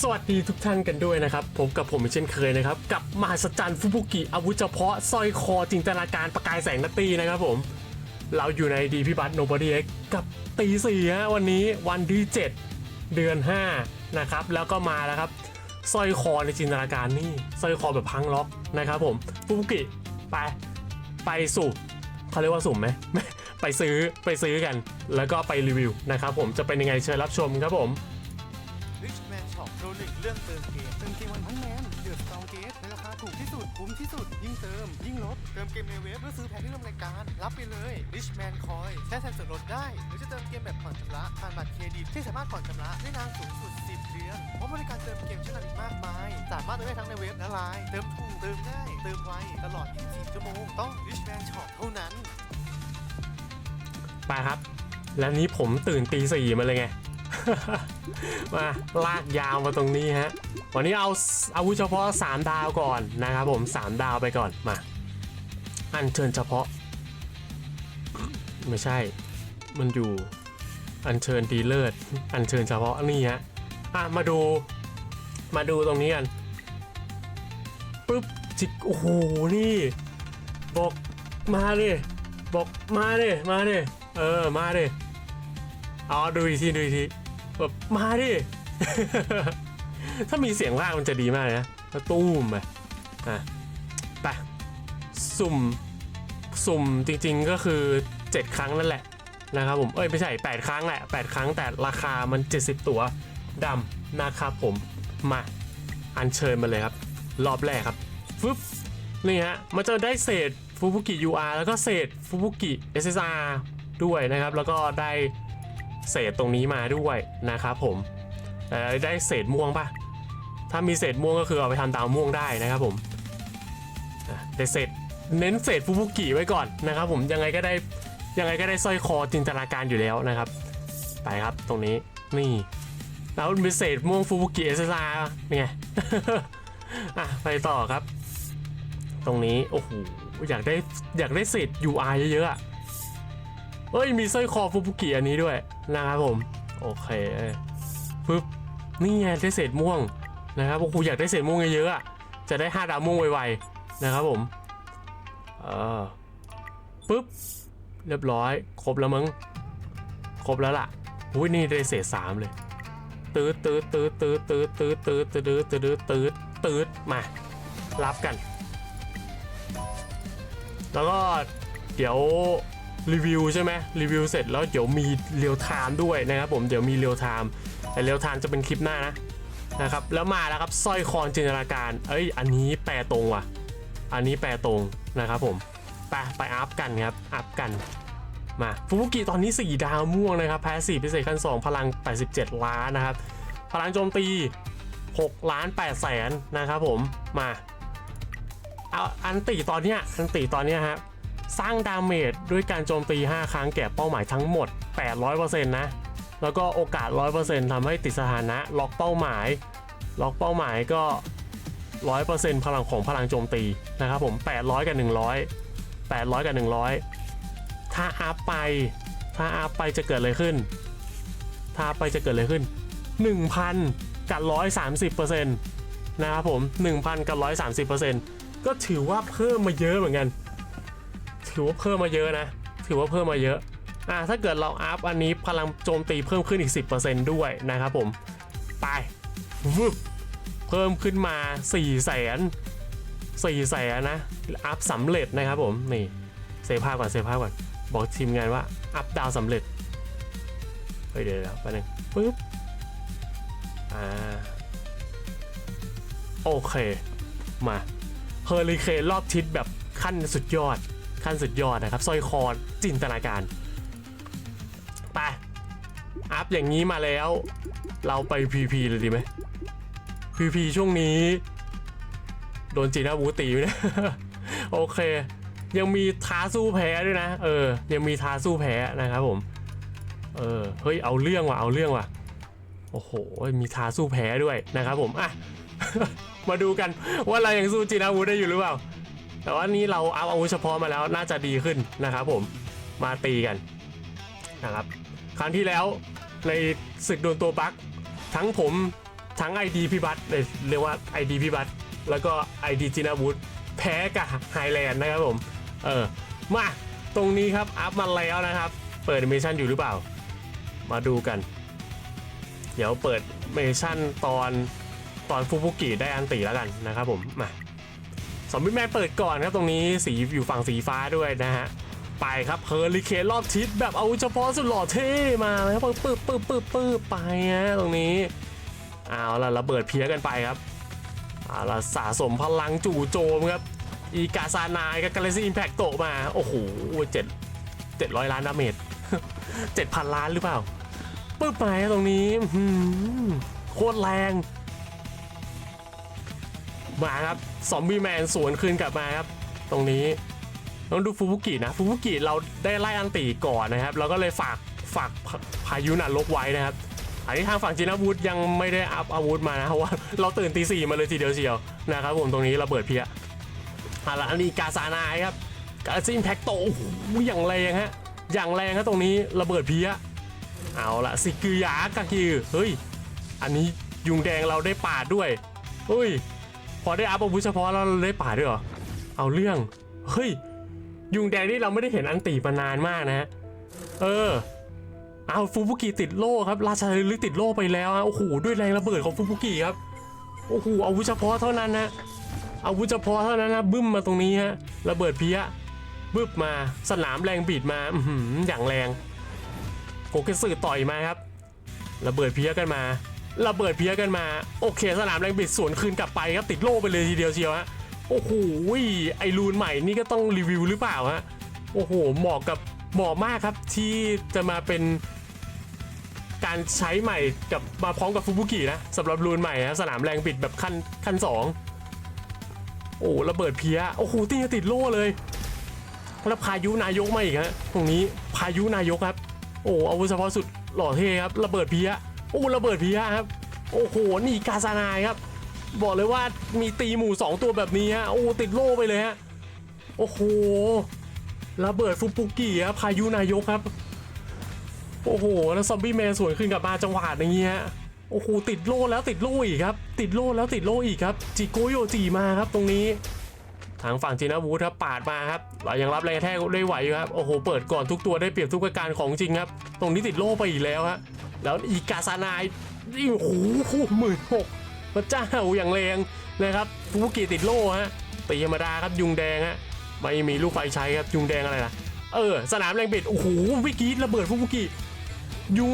สวัสดีทุกท่านกันด้วยนะครับผมกับผมเช่นเคยนะครับ กับมหัศจรรย์ฟุบุกิอาวุธเฉพาะสร้อยคอจินตนาการประกายแสงนัตตีนะครับผม เราอยู่ในดีพิบัตโนบอดีเอ็กกับตีสี่ฮะวันนี้วันที่ 7 เดือน 5 นะครับ แล้วก็มาแล้วครับสร้อยคอในจินตนาการนี่สร้อยคอแบบพังล็อกนะครับผมฟุบุกิไปไปสุ่เขาเรียกว่าสุ่มไหมไปซื้อไปซื้อกัน แล้วก็ไปรีวิวนะครับผมจะเป็นยังไงเชิญรับชมครับผม นช็อปโชว์หนึ่งเรื่องเติมเกมเติมเกมวันพันแมนเดือดสตองเกตในราคาถูกที่สุดคุ้มที่สุด ยิ่งเติม ยิ่งลด เติมเกมในเว็บเพื่อซื้อแพ็คที่ร่วมรายการ รับไปเลยริชแมนคอยใช้แทนส่วนลดได้ หรือจะเติมเกมแบบผ่อนชำระผ่านบัตรเครดิตที่สามารถผ่อนชำระได้นานสูงสุด 10 เดือนเพราะบริการเติมเกมชั้นนำอีกมากมาย สามารถเติมได้ทั้งในเว็บและไลน์เติมถูกเติมง่ายเติมไวตลอด 24 ชั่วโมงต้องริชแมนช็อปเท่านั้นไปครับ แล้วนี้ผมตื่นตีสี่มาเลยไง มาลากยาวมาตรงนี้ฮะ วันนี้เอาอาวุธเฉพาะ 3 ดาวก่อนนะครับผม 3 ดาวไปก่อนมา อันเชิญเฉพาะ ไม่ใช่ มันอยู่ อันเชิญดีเลิศอันเชิญเฉพาะนี่ฮะอะมาดู มาดูตรงนี้กันปุ๊บจิกโอ้โหนี่ บอกมาดิบอกมาดิมาดิเออ มาดิเอาดูอีกที ดูอีกที แบบมาดิ ถ้ามีเสียงภามันจะดีมากเลยนะแล้วตู้มไปอะไปสุ่ม สุ่มจริงๆก็คือ 7 ครั้งนั่นแหละนะครับผมเอ้ยไม่ใช่ 8 ครั้งแหละ 8 ครั้งแต่ราคามัน 70 ตัวดำนะครับผมมาอัญเชิญมาเลยครับ รอบแรกครับฟึบนี่ฮะมันจะได้เศษฟูบุกิ UR แล้วก็เศษฟูบุกิ SSR ด้วยนะครับ แล้วก็ได้ เศษตรงนี้มาด้วยนะครับผมได้เศษม่วงปะถ้ามีเศษม่วงก็คือเอาไปทำดาวม่วงได้นะครับผมแต่เศษเน้นเศษฟูบุกิไว้ก่อนนะครับผมยังไงก็ได้ยังไงก็ได้สร้อยคอจินตนาการอยู่แล้วนะครับ ไปครับตรงนี้นี่แล้วมีเศษม่วงฟูบุกิ SSR เนี่ย อะไปต่อครับ ตรงนี้โอ้โหอยากได้อยากได้เศษ UI เยอะๆอะเอ้ยมีสร้อยคอฟูบุกิอันนี้ด้วย นะครับผม โอเคปึ๊บนี่ไงได้เศษม่วงนะครับโอ้โหอยากได้เศษม่วงเยอะๆจะได้ห้าดาวม่วงไวๆนะครับผมเออปึ๊บเรียบร้อย ครบแล้วมั้งครบแล้วล่ะอุ้ยนี่ได้เศษสามเลยตืดตืดตืดตืดตืดตืดตืดตืดตืดตืดตืดมารับกัน แล้วก็เดี๋ยว รีวิวใช่ไหมรีวิวเสร็จแล้วเดี๋ยวมีเรียลไทม์ด้วยนะครับผมเดี๋ยวมีเรียลไทม์แต่เรียลไทม์จะเป็นคลิปหน้านะนะครับแล้วมาแล้วครับสร้อยคอนจินตนาการ เอ้ย อันนี้แปลตรงว่ะ อันนี้แปลตรงนะครับผมไปไปอัพกันครับอัพกันมาฟูบุกิตอนนี้ 4 ดาวม่วงนะครับแพ้4พิเศษขั้น 2 พลัง 87 ล้านนะครับ พลังโจมตี 6 ล้าน8แสนนะครับผมมาเอาอันตีตอนเนี้ยอันตีตอนเนี้ยฮะ สร้างดาเมจด้วยการโจมตี 5 ครั้งแก่เป้าหมายทั้งหมด 800%นะ แล้วก็โอกาส 100%ทำให้ติดสถานะล็อกเป้าหมาย ล็อกเป้าหมายก็ 100%พลังของพลังโจมตีนะครับผม 800 กับ 100 800 กับ 100 ถ้าอัพไป ถ้าอัพไปจะเกิดอะไรขึ้น ถ้าอัพไปจะเกิดอะไรขึ้น 1,000 กับ 130%นะครับผม 1,000 กับ 130%ก็ถือว่าเพิ่มมาเยอะเหมือนกัน ถือว่าเพิ่มมาเยอะนะ ถือว่าเพิ่มมาเยอะอ่าถ้าเกิดเราอัพอันนี้พลังโจมตีเพิ่มขึ้นอีก 10%ด้วยนะครับผม ไปวึบเพิ่มขึ้นมา4 0 0แสน4แสนนะ อัพสำเร็จนะครับผม นี่เซฟภาพก่อนเซฟภาพก่อน บอกทีมงานว่า อัพดาวสำเร็จ เฮ้ยเดี๋ยวเดี๋ยวแป๊บนึงปึ๊บ อ่า โอเค มาเฮอริเคนรอบทิศแบบขั้นสุดยอด ขั้นสุดยอดนะครับสร้อยคอจินตนาการ ไป อัพอย่างนี้มาแล้ว เราไป PP เลยดีไหม PP ช่วงนี้ โดนจีน่าบูตีอยู่นะ โอเค ยังมีท้าสู้แพ้ด้วยนะ เออ ยังมีท้าสู้แพ้นะครับผม เออ เฮ้ย เอาเรื่องว่ะ เอาเรื่องว่ะ โอ้โห มีท้าสู้แพ้ด้วยนะครับผม อะ มาดูกันว่าเรายังสู้จีนอาวุธได้อยู่หรือเปล่า แต่ว่านี้เราเอาอาวุธเฉพาะมาแล้วน่าจะดีขึ้นนะครับผมมาตีกันนะครับครั้งที่แล้วในศึกโดนตัวบั๊กทั้งผมทั้ง ID พี่บัตเรียกว่า ID พี่บัตแล้วก็ ID จินาวุฒแพ้กับไฮแลนด์นะครับผมเออมาตรงนี้ครับอัพมาแล้วนะครับ เปิดเมชั่นอยู่หรือเปล่า มาดูกัน เดี๋ยวเปิดเมชั่นตอนตอนฟูบุกิได้อันตีแล้วกันนะครับผมมา สมบิแมนเปิดก่อนครับตรงนี้สีอยู่ฝั่งสีฟ้าด้วยนะฮะไปครับเฮอริเคนรอบทิศแบบเอาเฉพาะสุดหล่อเท่มาแล้วปึ๊บปึ๊บปึ๊บปึ๊บปึ๊บไปฮะตรงนี้เอาละระเบิดเพี้ยกันไปครับเอาละสะสมพลังจู่โจมครับอีกาซานายกับกาเลซี่อิมแพคโตมาโอ้โหเจ็ดเจ็ดร้อยล้านดาเมจเจ็ดพันล้านหรือเปล่าปึ๊บไปตรงนี้โคตรแรง มาครับซอมบี้แมนสวนคืนกลับมาครับ ตรงนี้ต้องดูฟูบุกินะฟูบุกิเราได้ไล่อันตีก่อนนะครับ เราก็เลยฝากฝากพายุนันลกไว้นะครับ อันนี้ทางฝั่งจินอาวุธยังไม่ได้อัพอาวุธมานะเพราะว่าเราตื่นตีสี่มาเลยทีเดียวเชียวนะครับผมตรงนี้ระเบิดเพี้ยเอาละอันนี้กาซานายครับกาซินแพ็กโตโอ้โหอย่างแรงฮะอย่างแรงครับตรงนี้ระเบิดเพี้ยเอาละสิกือยากาคิวเฮ้ยอันนี้ยุงแดงเราได้ปาดด้วยเฮ้ย พอได้อัพอาวุธเฉพาะแล้วเราได้ป่าด้วยเหรอ เอาเรื่อง เฮ้ย ยุงแดงนี่เราไม่ได้เห็นอันตีมานานมากนะฮะเออ เอาฟูบุกิติดโล่ครับ ราชาลึกติดโล่ไปแล้วฮะโอ้โห ด้วยแรงระเบิดของฟูบุกิครับ โอ้โห อาวุธเฉพาะเท่านั้นนะ อาวุธเฉพาะเท่านั้นนะ บึ้มมาตรงนี้ฮะ ระเบิดเพี้ยบึ้บมา สนามแรงบีดมาอือย่างแรงโกเกสึต่อยมาครับ ระเบิดเพี้ยกันมา ระเบิดเพี้ยกันมา โอเค สนามแรงบิดสวนคืนกลับไปครับติดโล่ไปเลยทีเดียวเชียวฮะโอ้โหไอรูนใหม่นี่ก็ต้องรีวิวหรือเปล่าฮะโอ้โหเหมาะกับเหมาะมากครับที่จะมาเป็นการใช้ใหม่กับมาพร้อมกับฟูบุกินะสำหรับรูนใหม่นะสนามแรงบิดแบบขั้นขั้นสองโอ้ระเบิดเพี้ยโอ้โหตีติดโล่เลยแล้วพายุนายกมาอีกฮะตรงนี้พายุนายกครับ โอ้อาวุธเฉพาะสุดหล่อเท่ครับระเบิดเพี้ย โอ้ระเบิดพี้ยครับ โอ้โหนี่กาซานายครับ บอกเลยว่ามีตีหมู่ 2 ตัวแบบนี้ฮะโอ้ติดโล่ไปเลยฮะโอ้โหระเบิดฟุปุกิครับพายุนายกครับ โอ้โห แล้วซอมบี้แมนสวนขึ้นกับมาจังหวะอย่างเงี้ยโอ้โหติดโล่แล้วติดโล่อีกครับ ติดโล่แล้วติดโล่อีกครับจิโกโยจิมาครับตรงนี้ ทางฝั่งจีนาวูครับปาดมาครับเรายังรับแรงแทกได้ไหวอยู่ครับโอ้โหเปิดก่อนทุกตัวได้เปรียบทุกประการของจริงครับ ตรงนี้ติดโล่ไปอีกแล้วฮะ แล้วอีกาซานายนี่โอ้โหหมื่นหกพระเจ้าอย่างแรงนะครับฟูบุกิติดโล่ฮะตีธรรมดาครับยุงแดงฮะไม่มีลูกไฟใช้ครับยุงแดงอะไรล่ะเออสนามแรงบิดโอ้โหวิกฤตระเบิดฟูบุกิยุง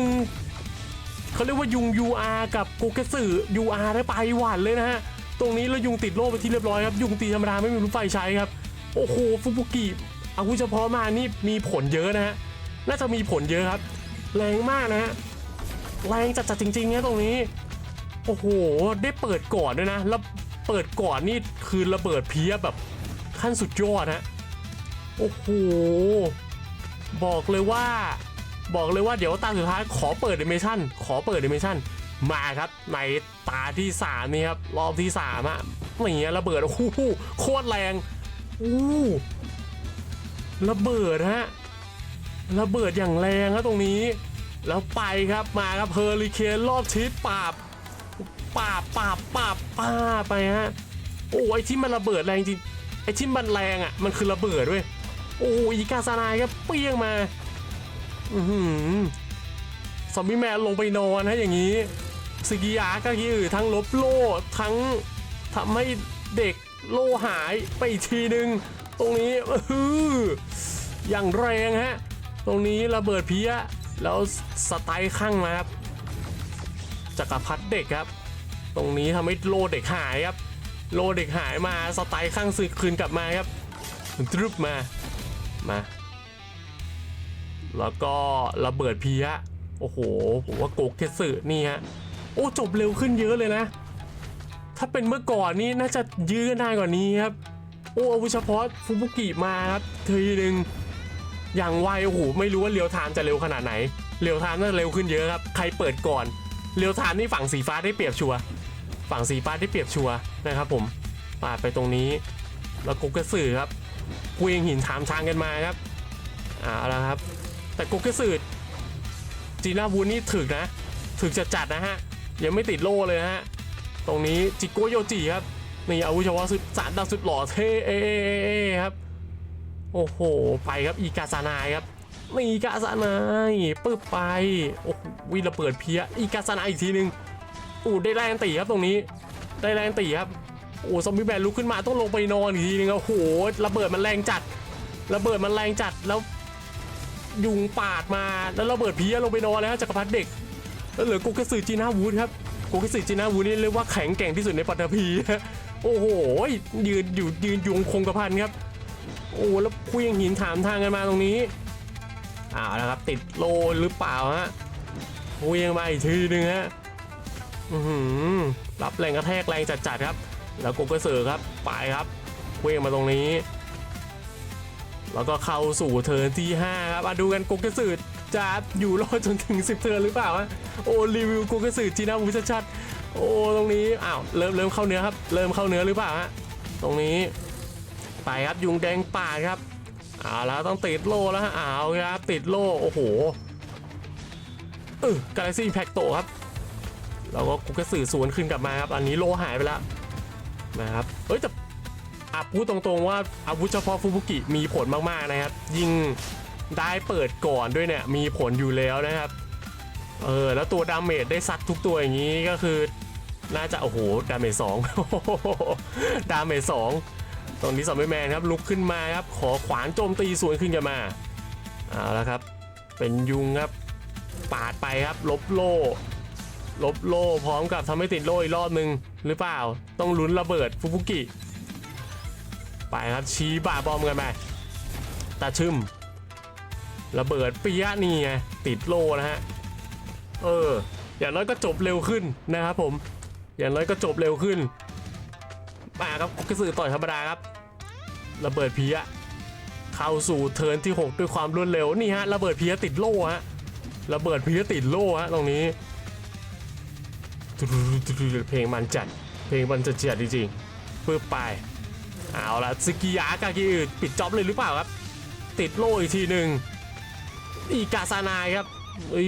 เขาเรียกว่ายุง UR กับโกเกสึ UR ได้ไปหวานเลยนะฮะตรงนี้แล้วยุงติดโล่ไปที่เรียบร้อยครับยุงตีธรรมดาไม่มีลูกไฟใช้ครับโอ้โหฟูบุกิอาวุธเฉพาะมานี่มีผลเยอะนะฮะน่าจะมีผลเยอะครับ แรงมากนะฮะ แรงจัดๆจริงๆนะตรงนี้ โอ้โห ได้เปิดก่อนด้วยนะ แล้วเปิดก่อนนี่คือระเบิดเพี้ยแบบขั้นสุดยอดฮะโอ้โห บอกเลยว่า บอกเลยว่าเดี๋ยวตาสุดท้ายขอเปิดเดเมชั่น ขอเปิดเดเมชั่น มาครับ ในตาที่สามนี่ครับ รอบที่สามอะอย่างเงี้ยระเบิด โอ้โห โคตรแรง อู้ระเบิดฮะ ระเบิดอย่างแรงครับตรงนี้ แล้วไปครับมาครับเฮอริเคนรอบทิศปราบปาบปาบปาบป้าไปฮะโอ้ไอที่มันระเบิดแรงจริงไอที่มันแรงอะมันคือระเบิดด้วยโอ้อีกาซานายครับเปี้ยงมาอือหือซอมบี้แมนลงไปนอนฮะอย่างนี้สกิยาก็คือทั้งลบโล่ทั้งทำให้เด็กโล่หายไปอีกทีนึง ตรงนี้อื้อหืออย่างแรงฮะ ตรงนี้ระเบิดเพี้ย แล้วสไตล์ข้างมาครับจักรพรรดิเด็กครับ ตรงนี้ทำให้โลเด็กหายครับ โลเด็กหายมาสไตล์ข้างซึกคืนกลับมาครับตรึบมามา แล้วก็ระเบิดเพียะโอ้โหผมว่าโกกเทสึนี่ฮะโอ้จบเร็วขึ้นเยอะเลยนะ ถ้าเป็นเมื่อก่อนนี่น่าจะยื้อกันนานกว่านี้ครับ โอ้อาวุธเฉพาะฟูบุกิมาครับทีหนึ่ง อย่างไวโอ้โหไม่รู้ว่าเรียวไทม์จะเร็วขนาดไหน เรียวไทม์น่าจะเร็วขึ้นเยอะครับ ใครเปิดก่อน เรียวไทม์นี่ฝั่งสีฟ้าได้เปรียบชัวฝั่งสีฟ้าได้เปรียบชัวนะครับ ผมปาดไปตรงนี้ แล้วกุกกระสือครับเวียงหินถามทางกันมาครับอ่าแล้วครับ แต่กุกกระสือจีน่าวูนนี่ถึกนะ ถึกจะจัดนะฮะยังไม่ติดโล่เลยฮะตรงนี้จิโกโยจิครับนี่อาวุธเฉพาะสุดสารดาวสุดหล่อเท่เอเอเอเอครับ โอ้โห ไปครับอีกาซานายครับนี่อีกาซานายปึ๊บไปโอ้โหวิระเบิดเพี้ยอีกาซานายอีกทีหนึงอู้ได้แรงตีครับตรงนี้ ได้แรงตีครับโอ้ซอมบี้แมนลุกขึ้นมาต้องลงไปนอนอีกทีนึงอะโอ้โหระเบิดมันแรงจัด ระเบิดมันแรงจัดแล้ว ยุงปาดมาแล้วระเบิดเพี้ยลงไปนอนแล้วจักรพรรดิเด็กแล้วเหลือโกเกสึจีน่าวูดครับโกเกสึจีน่าวูดนี่เรียกว่าแข็งแกร่งที่สุดในปัตตภีโอ้โหยืนอยู่ยืนยุงคงกระพันครับ โอ้แล้วคุยงหินถามทางกันมาตรงนี้อ้าวแล้วครับติดโลหรือเปล่าฮะคุยงมาอีกทีหนึงฮะอือหือรับแรงกระแทกแรงจัดๆครับ แล้วโกเกสึครับไปครับคุยงมาตรงนี้ แล้วก็เข้าสู่เทิร์นที่ 5 ครับมาดูกันโกเกสึจะอยู่รอดจนถึง 10 เทิร์นหรือเปล่าวะโอ้รีวิวโกเกสึจีน่าวูชัดๆโอ้ตรงนี้อ้าวเริ่มเริ่มเข้าเนื้อครับ เริ่มเข้าเนื้อหรือเปล่าฮะตรงนี้ ไปครับยุงแดงป่าครับเอาแล้วต้องติดโล่แล้วฮะเอาครับติดโล่โอ้โหเออกาแล็กซี่แพ็กโตครับแล้วก็กเกสึสวนขึ้นกลับมาครับ อันนี้โลหายไปแล้วนะครับเฮ้ยแต่อะพูดตรงๆว่าอาวุธเฉพาะฟูบุกิมีผลมากๆนะครับ ยิงได้เปิดก่อนด้วยเนี่ยมีผลอยู่แล้วนะครับเออแล้วตัวดาเมจได้ซัดทุกตัวอย่างนี้ก็คือ น่าจะโอ้โหดาเมจสองดาเมจสอง ตรงนี้ซอมบี้แมนครับลุกขึ้นมาครับขอขวานโจมตีสวนขึ้นกันมาเอาละครับ เป็นยุงครับปาดไปครับ ลบโล่ลบโล่พร้อมกับทำให้ติดโล่อีกรอบนึงหรือเปล่าต้องลุ้นระเบิดฟูบุกิ ไปครับชี้บาบอมกันไปตาชึมระเบิดปียะนี่ไงติดโล่นะฮะเอออย่างน้อยก็จบเร็วขึ้นนะครับผม อย่างน้อยก็จบเร็วขึ้น มาครับกระสือต่อยธรรมดาครับระเบิดพียะเข้าสู่เทิร์นที่ 6 ด้วยความรวดเร็วนี่ฮะระเบิดพียติดโล่ฮะระเบิดพียติดโล่ฮะตรงนี้เพลงมันจัดเพลงมันจะเจียดจริงๆปึ๊บไปเอาละสกิยากากิอึดปิดจ็อบเลยหรือเปล่าครับ ติดโล่อีกทีหนึ่งอีกาซานายครับอี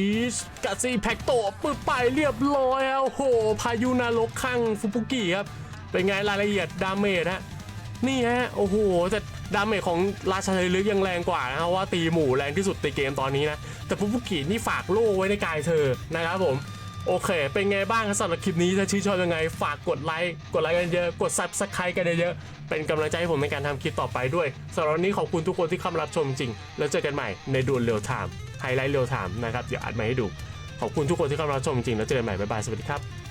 กาซีแพ็กโตปึ๊บไปเรียบร้อยแล้วโหพายุนาลกข้างฟุปุกิครับ เป็นไงรายละเอียดดาเมจฮะนี่ฮะโอ้โหแต่ดาเมจของราชาไทยลึกยังแรงกว่านะเพราะว่าตีหมู่แรงที่สุดในเกมตอนนี้นะแต่ฟุปุกินี่ฝากโล่ไว้ในกายเธอนะครับผมโอเค เป็นไงบ้างครับสำหรับคลิปนี้ถ้าชื่นชอบยังไง ฝากกดไลค์กดไลค์กันเยอะกด subscribe กันเยอะเป็นกำลังใจให้ผมในการทำคลิปต่อไปด้วยสำหรับนี้ขอบคุณทุกคนที่เข้ามารับชมจริง แล้วเจอกันใหม่ในดวลเรียวไทม์ไฮไลท์เรียวไทม์นะครับเดี๋ยวอัดมาให้ดูขอบคุณทุกคนที่เข้ามารับชมจริงแล้วเจอกันใหม่บ๊ายบายสวัสดีครับ